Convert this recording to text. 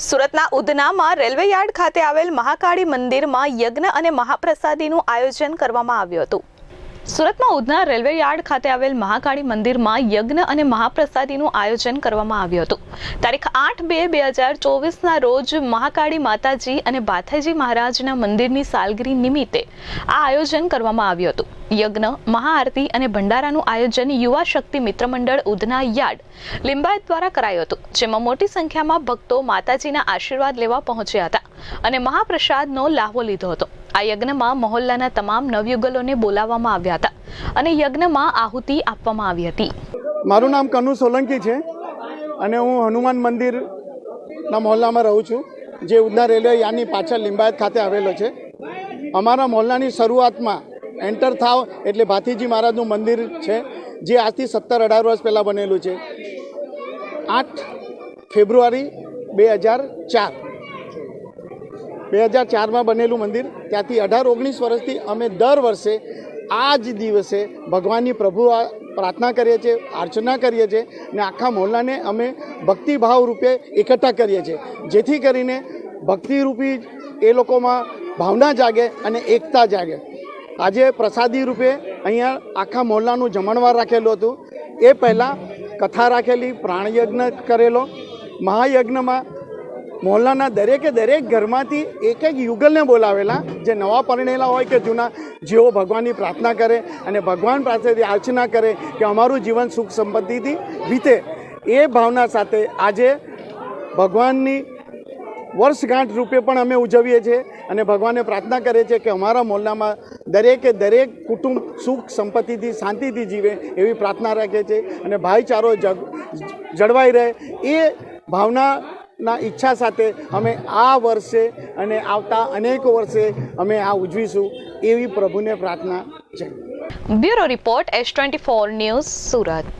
સુરતના ઉધનામાં railway yard ખાતે આવેલ મહાકાળી મંદિરમાં યજ્ઞ અને મહાપ્રસાદીનું આયોજન કરવામાં આવ્યું હતું. સુરતમાં ઉધના રેલવે યાર્ડ ખાતે આવેલ મહાકાળી મંદિરમાં યજ્ઞ અને મહાપ્રસાદીનું આયોજન કરવામાં આવ્યું હતું. તારીખ આઠ બે બે હજાર ચોવીસના રોજ મહાકાળી માતાજી અને બાથાજી મહારાજના મંદિરની સાલગીરી નિમિત્તે આ આયોજન કરવામાં આવ્યું હતું. યજ્ઞ, મહાઆરતી અને ભંડારાનું આયોજન યુવા શક્તિ મિત્ર મંડળ ઉધના યાર્ડ લિંબાયત દ્વારા કરાયું હતું, જેમાં મોટી સંખ્યામાં ભક્તો માતાજીના આશીર્વાદ લેવા પહોંચ્યા હતા અને મહાપ્રસાદનો લાહવો લીધો હતો. આ યજ્ઞમાં મહોલ્લાના તમામ નવયુગલોને બોલાવવામાં આવ્યા હતા અને યજ્ઞમાં આહુતિ આપવામાં આવી હતી. મારું નામ કનુ સોલંકી છે અને હું હનુમાન મંદિરના મોહલ્લામાં રહું છું, જે ઉધના રેલવે યાની પાછળ લિંબાયત ખાતે આવેલો છે. અમારા મહોલ્લાની શરૂઆતમાં એન્ટર થાવ એટલે ભાતીજી મહારાજનું મંદિર છે, જે આજથી સત્તર અઢાર વર્ષ પહેલાં બનેલું છે. આઠ ફેબ્રુઆરી બે હજાર ચાર બે હજાર ચારમાં બનેલું મંદિર, ત્યાંથી અઢાર ઓગણીસ વર્ષથી અમે દર વર્ષે આ જ દિવસે ભગવાનની પ્રભુ પ્રાર્થના કરીએ છીએ, અર્ચના કરીએ છીએ ને આખા મોહલ્લાને અમે ભક્તિભાવ રૂપે એકઠા કરીએ છીએ. જેથી કરીને ભક્તિરૂપી એ લોકોમાં ભાવના જાગે અને એકતા જાગે. આજે પ્રસાદી રૂપે અહીંયા આખા મોહલ્લાનું જમણવાર રાખેલું હતું. એ પહેલાં કથા રાખેલી, પ્રાણયજ્ઞ કરેલો. મહાયજ્ઞમાં મોહલ્લાના દરેકે દરેક ઘરમાંથી એક એક યુગલને બોલાવેલા, જે નવા પરણેલા હોય કે જૂના, જેઓ ભગવાનની પ્રાર્થના કરે અને ભગવાન પાસેથી અર્ચના કરે કે અમારું જીવન સુખ સંપત્તિથી વીતે. એ ભાવના સાથે આજે ભગવાનની વર્ષગાંઠ રૂપે પણ અમે ઉજવીએ છીએ અને ભગવાનને પ્રાર્થના કરીએ છીએ કે અમારા મોહલ્લામાં દરેકે દરેક કુટુંબ સુખ સંપત્તિથી, શાંતિથી જીવે એવી પ્રાર્થના રાખીએ છીએ અને ભાઈચારો જળવાઈ રહે. એ ભાવનાના ઈચ્છા સાથે અમે આ વર્ષે અને આવતા અનેક વર્ષે અમે આ ઉજવીશું એવી પ્રભુને પ્રાર્થના. છે bureau report S twenty four news Surat.